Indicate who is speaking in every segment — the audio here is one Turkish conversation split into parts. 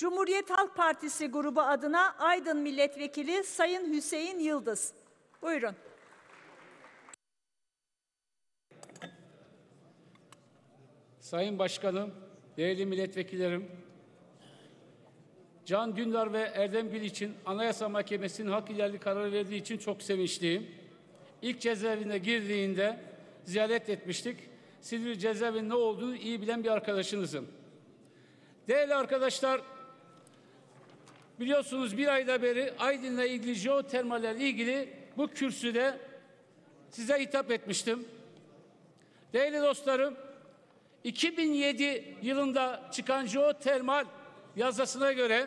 Speaker 1: Cumhuriyet Halk Partisi grubu adına Aydın Milletvekili Sayın Hüseyin Yıldız. Buyurun.
Speaker 2: Sayın Başkanım, değerli milletvekillerim, Can Dündar ve Erdem Gül için Anayasa Mahkemesi'nin hak ilerli kararı verdiği için çok sevinçliyim. İlk cezaevine girdiğinde ziyaret etmiştik. Silivri cezaevinin ne olduğunu iyi bilen bir arkadaşınızım. Değerli arkadaşlar, biliyorsunuz bir ayda beri Aydın'la ilgili jeotermalle ilgili bu kürsüde size hitap etmiştim. Değerli dostlarım, 2007 yılında çıkan jeotermal yazısına göre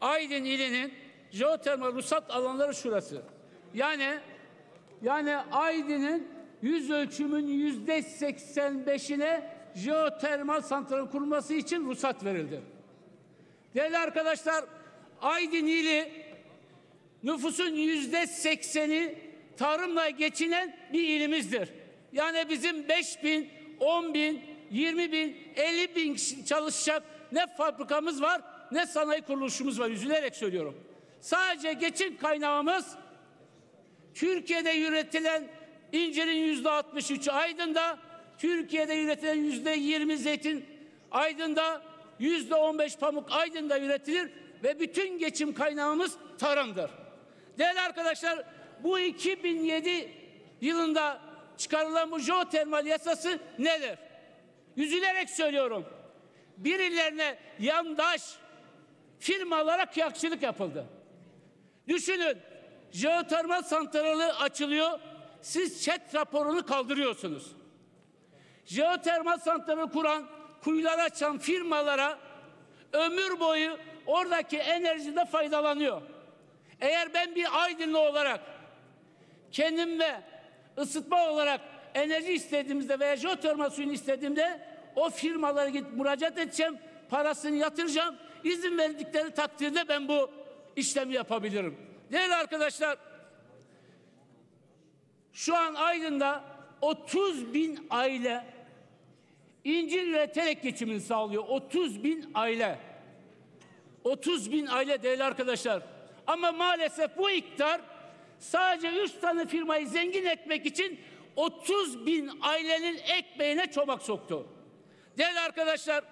Speaker 2: Aydın ilinin jeotermal ruhsat alanları şurası. Yani yani Aydın'ın yüz ölçümün yüzde 85'ine jeotermal santralin kurulması için ruhsat verildi. Değerli arkadaşlar, Aydın ili nüfusun yüzde 80'i tarımla geçinen bir ilimizdir. Yani bizim 5 bin, 10 bin, 20 bin, 50 bin kişi çalışacak ne fabrikamız var ne sanayi kuruluşumuz var. Üzülerek söylüyorum. Sadece geçim kaynağımız Türkiye'de üretilen incirin yüzde 63'ü Aydın'da, Türkiye'de üretilen yüzde 20 zeytin Aydın'da, yüzde 15 pamuk Aydın'da üretilir ve bütün geçim kaynağımız tarımdır. Değerli arkadaşlar bu 2007 yılında çıkarılan bu jeotermal yasası nedir? Üzülerek söylüyorum. Birilerine yandaş firmalara kıyakçılık yapıldı. Düşünün jeotermal santrali açılıyor. Siz chat raporunu kaldırıyorsunuz. Jeotermal santrali kuran, kuyular açan firmalara ömür boyu oradaki enerjide faydalanıyor. Eğer ben bir Aydınlı olarak kendimle ısıtma olarak enerji istediğimizde veya jeotermal suyunu istediğimde o firmalara gidip müracaat edeceğim, parasını yatıracağım. İzin verdikleri takdirde ben bu işlemi yapabilirim. Değerli arkadaşlar, şu an Aydın'da 30 bin aile incir üreterek geçimini sağlıyor. 30 bin aile. 30 bin aile değerli arkadaşlar. Ama maalesef bu iktidar sadece 3 tane firmayı zengin etmek için 30 bin ailenin ekmeğine çomak soktu. Değerli arkadaşlar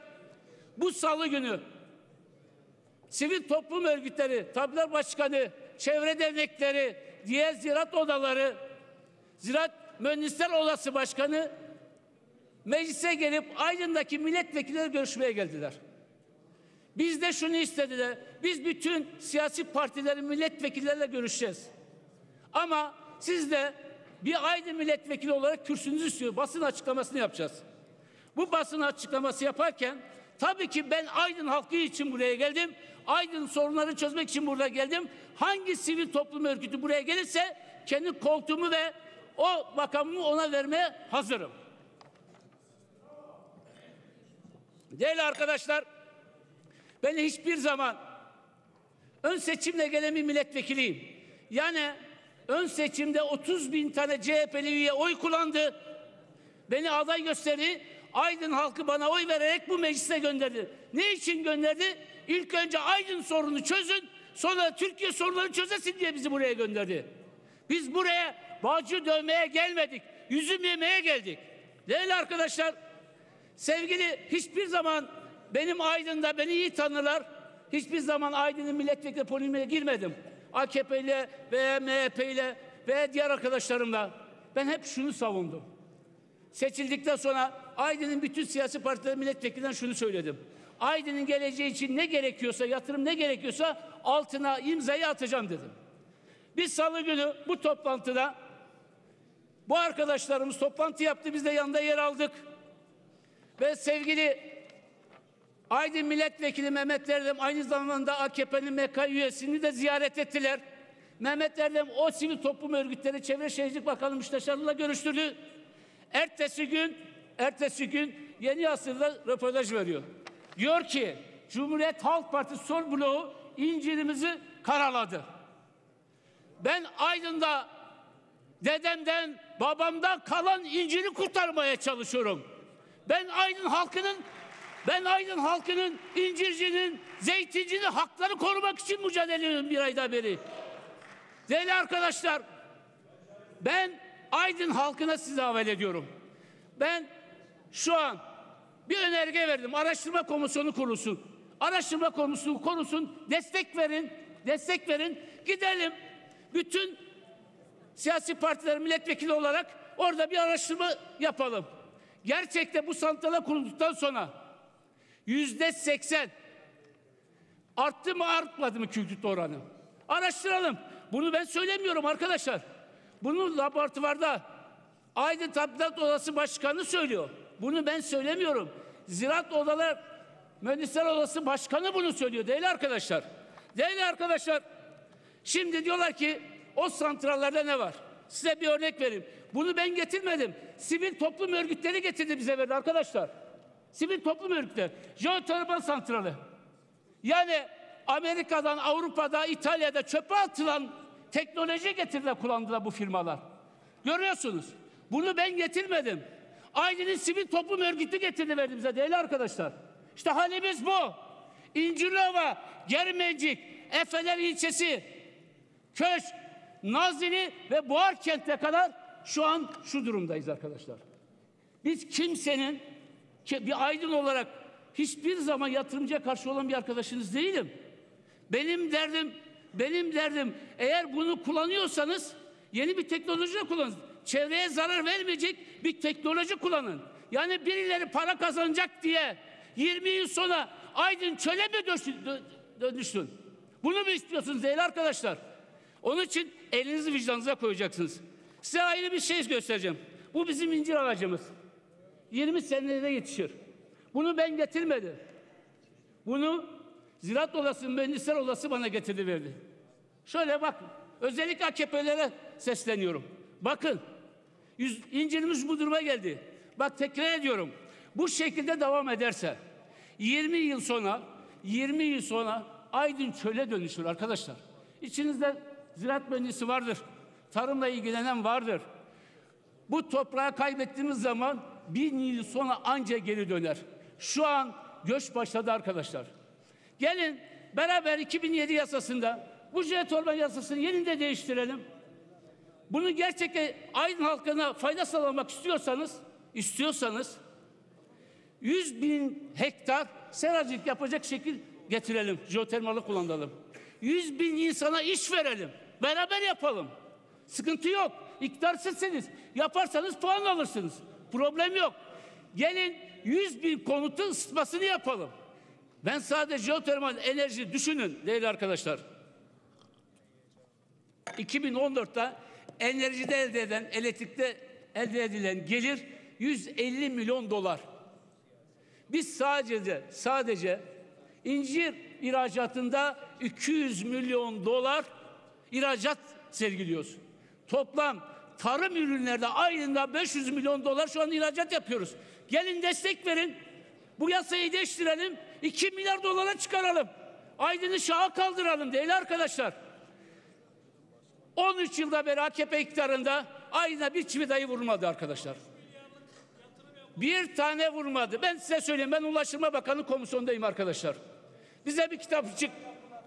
Speaker 2: bu salı günü sivil toplum örgütleri, tablar başkanı, çevre dernekleri, diğer ziraat odaları, ziraat mühendisler odası başkanı meclise gelip Aydın'daki milletvekilleri görüşmeye geldiler. Biz de şunu istediler. Biz bütün siyasi partilerin milletvekilleriyle görüşeceğiz. Ama siz de bir Aydın milletvekili olarak kürsünüzü istiyor. Basın açıklamasını yapacağız. Bu basın açıklaması yaparken tabii ki ben Aydın halkı için buraya geldim. Aydın sorunları çözmek için burada geldim. Hangi sivil toplum örgütü buraya gelirse kendi koltuğumu ve o makamımı ona vermeye hazırım. Değerli arkadaşlar, ben hiçbir zaman ön seçimle gelen bir milletvekiliyim. Yani ön seçimde 30 bin tane CHP'li üye oy kullandı. Beni aday gösterdi. Aydın halkı bana oy vererek bu meclise gönderdi. Ne için gönderdi? İlk önce Aydın sorunu çözün, sonra Türkiye sorunları çözesin diye bizi buraya gönderdi. Biz buraya bağcı dövmeye gelmedik, yüzüm yemeye geldik. Değerli arkadaşlar, sevgili hiçbir zaman benim Aydın'da beni iyi tanırlar. Hiçbir zaman Aydın'ın milletvekili polemiğine girmedim. AKP ile veya MHP ile veya diğer arkadaşlarımla. Ben hep şunu savundum. Seçildikten sonra Aydın'ın bütün siyasi partiler milletvekilinden şunu söyledim. Aydın'ın geleceği için ne gerekiyorsa, yatırım ne gerekiyorsa altına imzayı atacağım dedim. Biz salı günü bu toplantıda bu arkadaşlarımız toplantı yaptı. Biz de yanında yer aldık. Ve sevgili Aydın Milletvekili Mehmet Erdem aynı zamanda AKP'nin MK üyesini de ziyaret ettiler. Mehmet Erdem o sivil toplum örgütleri Çevre Şehircilik Bakanı Müsteşarı'yla görüştürdü. Ertesi gün, ertesi gün Yeni Asır'da röportaj veriyor. Diyor ki Cumhuriyet Halk Partisi sol bloğu incirimizi karaladı. Ben Aydın'da dedemden, babamdan kalan inciri kurtarmaya çalışıyorum. Ben Aydın halkının Ben Aydın halkının, incircinin, zeytincinin hakları korumak için mücadele ediyorum bir ayda beri. Değerli arkadaşlar, ben Aydın halkına size havale ediyorum. Ben şu an bir önerge verdim. Araştırma komisyonu kurulsun. Araştırma komisyonu kurulsun. Destek verin. Destek verin. Gidelim. Bütün siyasi partiler milletvekili olarak orada bir araştırma yapalım. Gerçekte bu santrala kurulduktan sonra yüzde seksen arttı mı artmadı mı kükürt oranı? Araştıralım. Bunu ben söylemiyorum arkadaşlar. Bunu laboratuvarda Aydın Tablet Odası Başkanı söylüyor. Bunu ben söylemiyorum. Ziraat Odalar Mühendisler Odası Başkanı bunu söylüyor değerli arkadaşlar. Değerli arkadaşlar şimdi diyorlar ki o santrallerde ne var? Size bir örnek vereyim. Bunu ben getirmedim. Sivil toplum örgütleri getirdi bize verdi arkadaşlar. Sivil toplum örgütleri. Jeotermal santralı. Yani Amerika'dan, Avrupa'da, İtalya'da çöpe atılan teknoloji getirdiler, kullandılar bu firmalar. Görüyorsunuz. Bunu ben getirmedim. Aydın'ın sivil toplum örgütü getirdi verdi bize değerli arkadaşlar. İşte halimiz bu. İncirlova, Germencik, Efeler ilçesi, Köşk, Nazilli ve Boğarkent'e kadar şu an şu durumdayız arkadaşlar. Biz kimsenin ki bir aydın olarak hiçbir zaman yatırımcıya karşı olan bir arkadaşınız değilim. Benim derdim, benim derdim eğer bunu kullanıyorsanız yeni bir teknoloji kullanın. Çevreye zarar vermeyecek bir teknoloji kullanın. Yani birileri para kazanacak diye 20 yıl sonra Aydın çöle mi dönüşsün? dö- dönüşsün? Bunu mu istiyorsunuz değerli arkadaşlar? Onun için elinizi vicdanınıza koyacaksınız. Size ayrı bir şey göstereceğim. Bu bizim incir ağacımız. 20 senede yetişir. Bunu ben getirmedim. Bunu Ziraat Odası, Mühendisler Odası bana getirdi verdi. Şöyle bak, özellikle AKP'lere sesleniyorum. Bakın, yüz, incirimiz bu duruma geldi. Bak tekrar ediyorum. Bu şekilde devam ederse 20 yıl sonra 20 yıl sonra Aydın çöle dönüşür arkadaşlar. İçinizde ziraat mühendisi vardır. Tarımla ilgilenen vardır. Bu toprağı kaybettiğimiz zaman bin yıl sonra anca geri döner. Şu an göç başladı arkadaşlar. Gelin beraber 2007 yasasında bu jeotermal yasasını yeniden değiştirelim. Bunu gerçekten Aydın halkına fayda sağlamak istiyorsanız, istiyorsanız 100 bin hektar seracılık yapacak şekil getirelim. Jeotermalı kullanalım. 100 bin insana iş verelim. Beraber yapalım. Sıkıntı yok. İktidarsızsınız. Yaparsanız puan alırsınız. Problem yok. Gelin 100 bin konutu ısıtmasını yapalım. Ben sadece jeotermal enerji düşünün değerli arkadaşlar. 2014'te enerjide elde eden, elektrikte elde edilen gelir 150 milyon dolar. Biz sadece sadece incir ihracatında 200 milyon dolar ihracat sergiliyoruz. Toplam tarım ürünlerde ayında 500 milyon dolar şu an ihracat yapıyoruz. Gelin destek verin. Bu yasayı değiştirelim. 2 milyar dolara çıkaralım. Aydın'ı şaha kaldıralım değerli arkadaşlar. 13 yılda beri AKP iktidarında Aydın'a bir çivi dayı vurmadı arkadaşlar. Bir tane vurmadı. Ben size söyleyeyim ben Ulaştırma Bakanı komisyondayım arkadaşlar. Bize bir kitapçık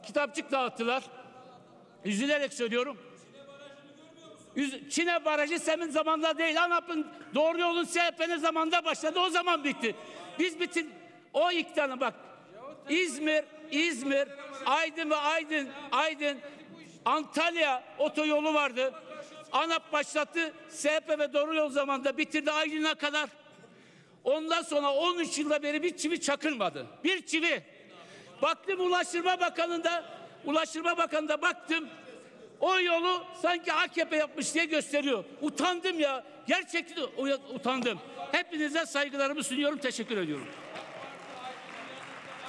Speaker 2: kitapçık dağıttılar. Üzülerek söylüyorum. Çin'e barajı senin zamanında değil. ANAP'ın doğru yolun CHP'nin zamanında başladı. O zaman bitti. Biz bitin o iktidarın bak İzmir, İzmir, Aydın ve Aydın, Aydın, Antalya otoyolu vardı. ANAP başlattı. CHP ve doğru yol zamanında bitirdi Aydın'a kadar. Ondan sonra 13 yılda beri bir çivi çakılmadı. Bir çivi. Baktım Ulaştırma Bakanı'nda, Ulaştırma Bakanı'nda baktım. O yolu sanki AKP yapmış diye gösteriyor. Utandım ya. Gerçekten utandım. Hepinize saygılarımı sunuyorum. Teşekkür ediyorum.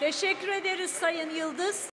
Speaker 1: Teşekkür ederiz Sayın Yıldız.